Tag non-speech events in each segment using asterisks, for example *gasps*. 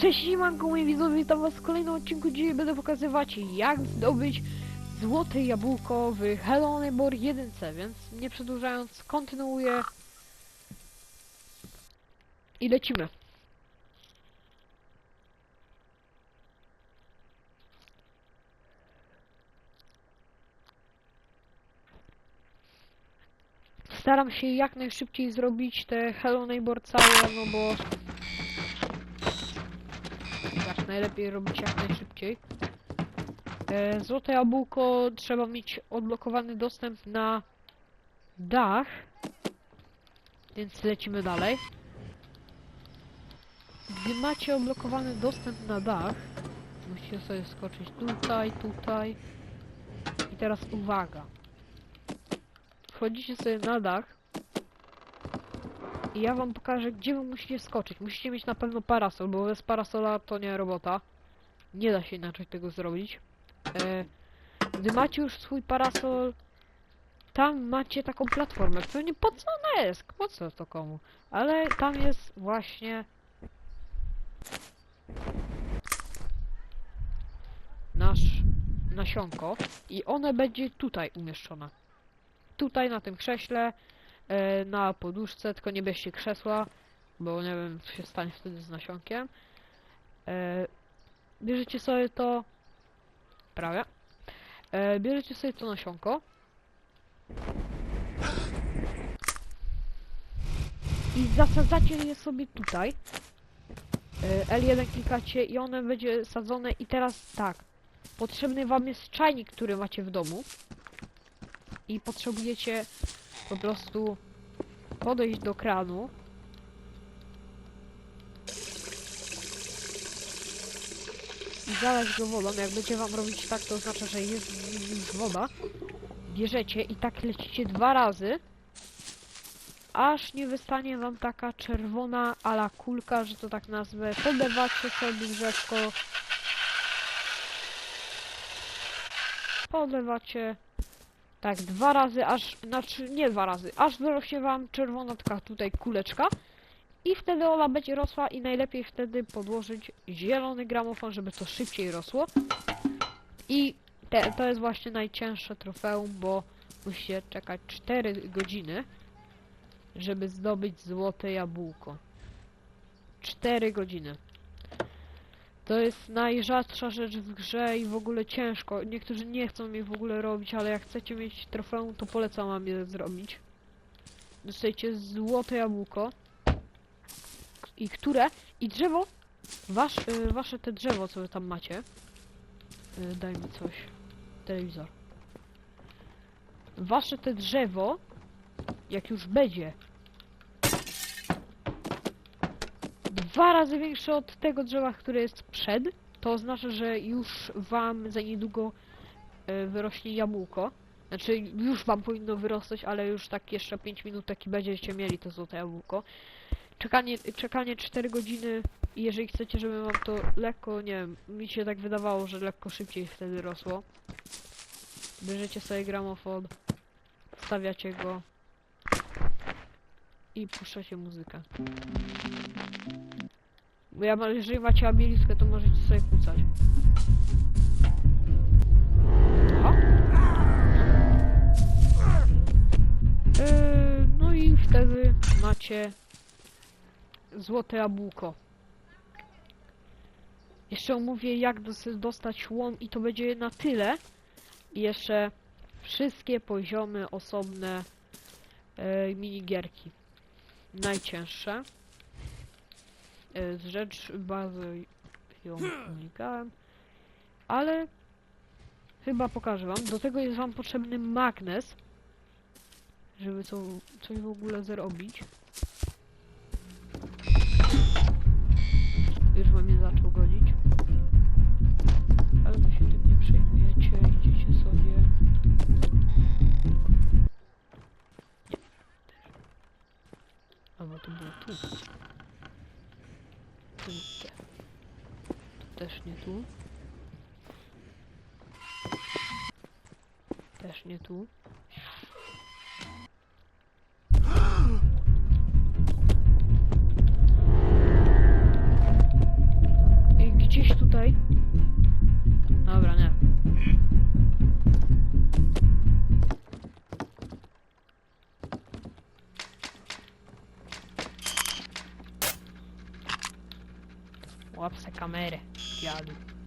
Cześć siemanko moi widzowie, witam was w kolejnym odcinku. Dzisiaj będę pokazywać jak zdobyć złote jabłko w Hello Neighbor 1, więc nie przedłużając kontynuuję i lecimy. Staram się jak najszybciej zrobić te Hello Neighbor całe, no bo najlepiej robić jak najszybciej. E, złote jabłko trzeba mieć odblokowany dostęp na dach. Więc lecimy dalej. Gdy macie odblokowany dostęp na dach, musicie sobie skoczyć tutaj, tutaj. I teraz uwaga. Wchodzicie sobie na dach. I ja wam pokażę, gdzie wy musicie skoczyć. Musicie mieć na pewno parasol, bo bez parasola to nie robota. Nie da się inaczej tego zrobić. E, gdy macie już swój parasol, tam macie taką platformę. Pewnie po co ona jest? Po co to komu? Ale tam jest właśnie... Nasz nasionko i one będzie tutaj umieszczone. Tutaj na tym krześle e, na poduszce, tylko nie bierzcie krzesła, bo nie wiem co się stanie wtedy z nasionkiem. E, bierzecie sobie to prawie. E, bierzecie sobie to nasionko. I zasadzacie je sobie tutaj. E, L1 klikacie i one będzie sadzone i teraz tak. Potrzebny wam jest czajnik, który macie w domu. I potrzebujecie po prostu podejść do kranu. I zalać go wodą. Jak będzie wam robić tak, to oznacza, że jest już woda. Bierzecie i tak lecicie dwa razy. Aż nie wystanie wam taka czerwona ala kulka, że to tak nazwę. Podlewacie sobie drzewko. Podlewacie tak, dwa razy, aż, znaczy nie dwa razy, aż wyrośnie wam czerwona taka tutaj kuleczka i wtedy ona będzie rosła i najlepiej wtedy podłożyć zielony gramofon, żeby to szybciej rosło. I te, to jest właśnie najcięższe trofeum, bo musicie czekać 4 godziny, żeby zdobyć złote jabłko. 4 godziny. To jest najrzadsza rzecz w grze i w ogóle ciężko. Niektórzy nie chcą mi w ogóle robić, ale jak chcecie mieć trofeum, to polecam wam je zrobić. Dostajecie złote jabłko. I które? I drzewo. Wasz, y, wasze te drzewo, co wy tam macie. Y, daj mi coś. Telewizor. Wasze te drzewo, jak już będzie dwa razy większe od tego drzewa, które jest przed, to oznacza, że już wam za niedługo e, wyrośnie jabłko. Znaczy, już wam powinno wyrosnąć, ale już tak jeszcze 5 minut taki będziecie mieli to złote jabłko. Czekanie, czekanie 4 godziny jeżeli chcecie, żeby wam to lekko, nie wiem, mi się tak wydawało, że lekko szybciej wtedy rosło. Bierzecie sobie gramofon, wstawiacie go i puszczacie muzykę. Bo ja jeżeli macie abiliskę, to możecie sobie kłócać. Yy, no i wtedy macie złote jabłko. Jeszcze omówię jak dos dostać łom i to będzie na tyle. I jeszcze wszystkie poziomy osobne yy, minigierki. Najcięższe z rzecz bardzo ją unikałem, ale chyba pokażę wam. Do tego jest wam potrzebny magnes, żeby co, coś w ogóle zrobić. Już wam nie zaczął godzić. Ale wy się tym nie przejmujecie, idziecie sobie. Albo to było. Tu, Też nie *gasps* tu. gdzieś tutaj. Dobra, nie. Łap se kamerę, dziadu.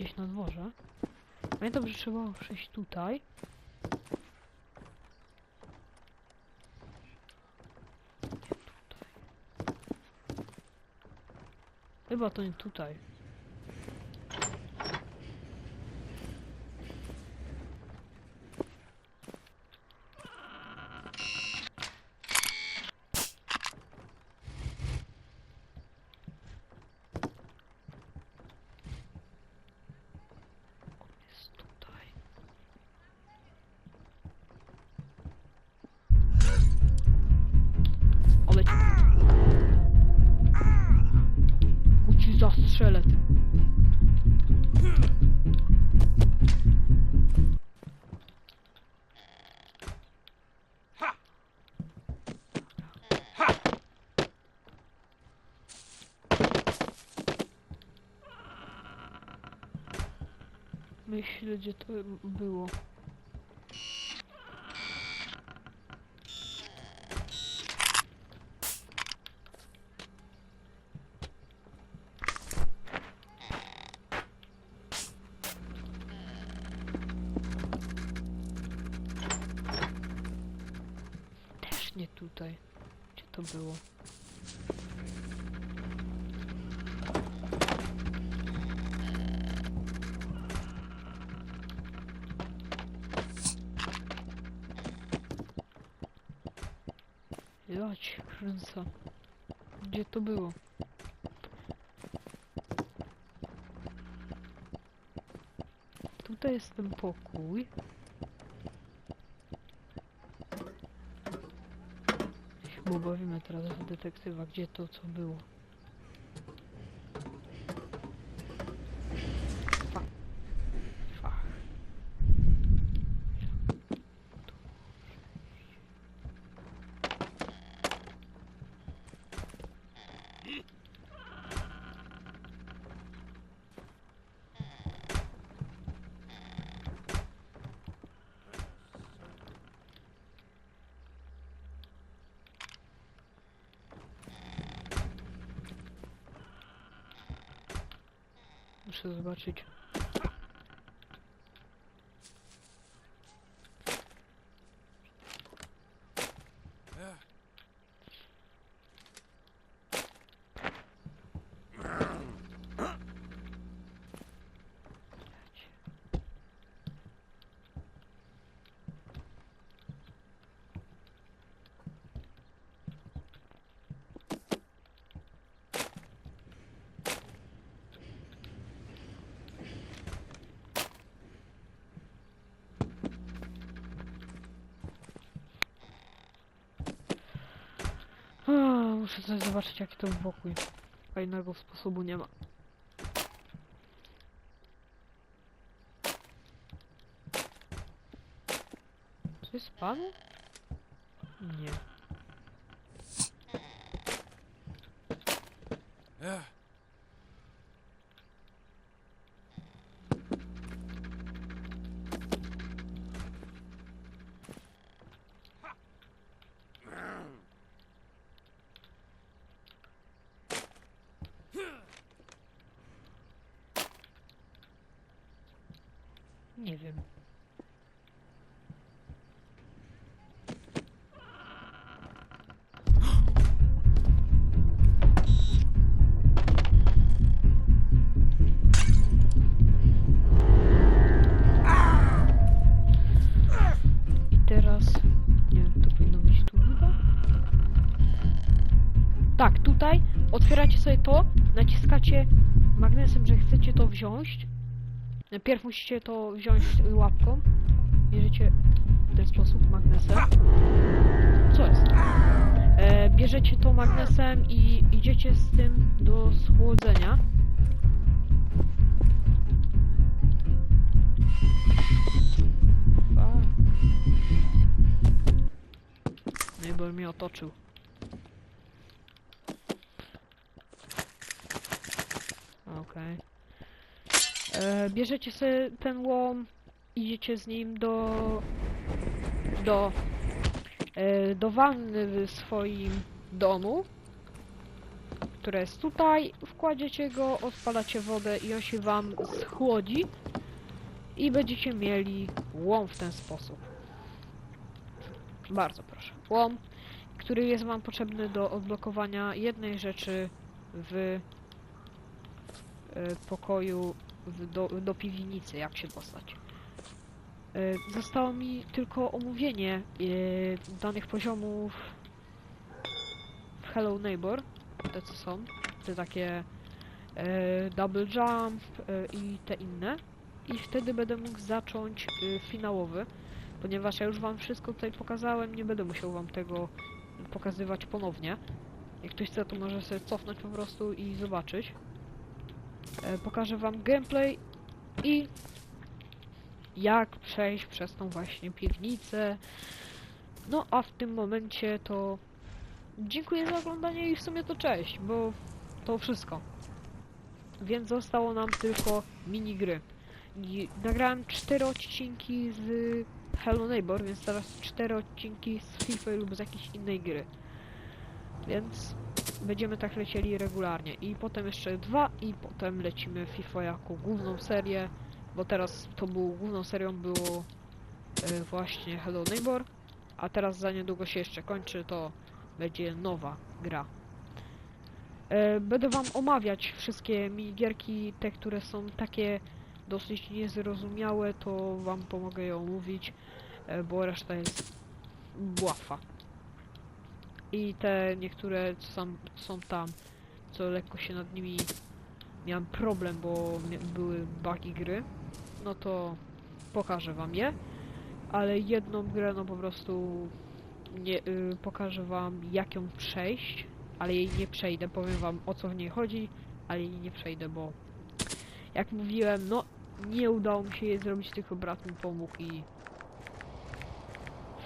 Gdzieś na dworze. Pamiętam, że trzeba przejść tutaj. Nie tutaj. Chyba to nie tutaj. Myślę, gdzie to było. Też nie tutaj. Gdzie to było? Ja cię. Gdzie to było? Tutaj jest ten pokój. Bo bawimy teraz detektywa, gdzie to co było. Muszę zobaczyć. Muszę coś zobaczyć jaki to pokój. Fajnego sposobu nie ma. Coś spadło? Nie. Nie wiem. I teraz, nie to powinno być tu chyba? Tak, tutaj otwieracie sobie to, naciskacie magnesem, że chcecie to wziąć. Najpierw musicie to wziąć łapką. Bierzecie w ten sposób magnesem. Co jest? E, bierzecie to magnesem i idziecie z tym do schłodzenia. Bo mnie otoczył. Okej. E, Bierzecie sobie ten łom, idziecie z nim do... do... e, do wanny w swoim domu, która jest tutaj, wkładziecie go, odpalacie wodę i on się wam schłodzi i będziecie mieli łom w ten sposób. Bardzo proszę. Łom, który jest wam potrzebny do odblokowania jednej rzeczy w e, pokoju do, do piwnicy, jak się dostać. E, Zostało mi tylko omówienie e, danych poziomów w Hello Neighbor, te co są, te takie e, double jump i te inne. I wtedy będę mógł zacząć finałowy, ponieważ ja już wam wszystko tutaj pokazałem, nie będę musiał wam tego pokazywać ponownie. Jak ktoś chce, to może sobie cofnąć po prostu i zobaczyć. E, pokażę wam gameplay i jak przejść przez tą właśnie piwnicę. No a w tym momencie to dziękuję za oglądanie i w sumie to cześć, bo to wszystko. Więc zostało nam tylko minigry. I nagrałem cztery odcinki z Hello Neighbor, więc teraz cztery odcinki z FIFA lub z jakiejś innej gry. Więc będziemy tak lecieli regularnie. I potem jeszcze dwa i potem lecimy FIFA jako główną serię, bo teraz to było główną serią było e, właśnie Hello Neighbor, a teraz za niedługo się jeszcze kończy, to będzie nowa gra. E, Będę wam omawiać wszystkie minigierki, te, które są takie dosyć niezrozumiałe, to wam pomogę je omówić, e, bo reszta jest błafa. I te niektóre, co są, tam, co lekko się nad nimi miałem problem, bo były bugi gry, no to pokażę wam je. Ale jedną grę, no po prostu nie, y, pokażę wam jak ją przejść, ale jej nie przejdę, powiem wam o co w niej chodzi, ale jej nie przejdę, bo jak mówiłem, no nie udało mi się jej zrobić, tylko brat mi pomógł i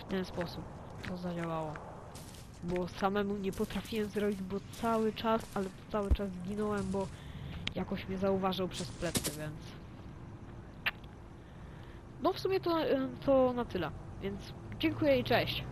w ten sposób to zadziałało. Bo samemu nie potrafiłem zrobić, bo cały czas, ale cały czas zginąłem, bo jakoś mnie zauważył przez plecy, więc... No w sumie to, to na tyle, więc dziękuję i cześć.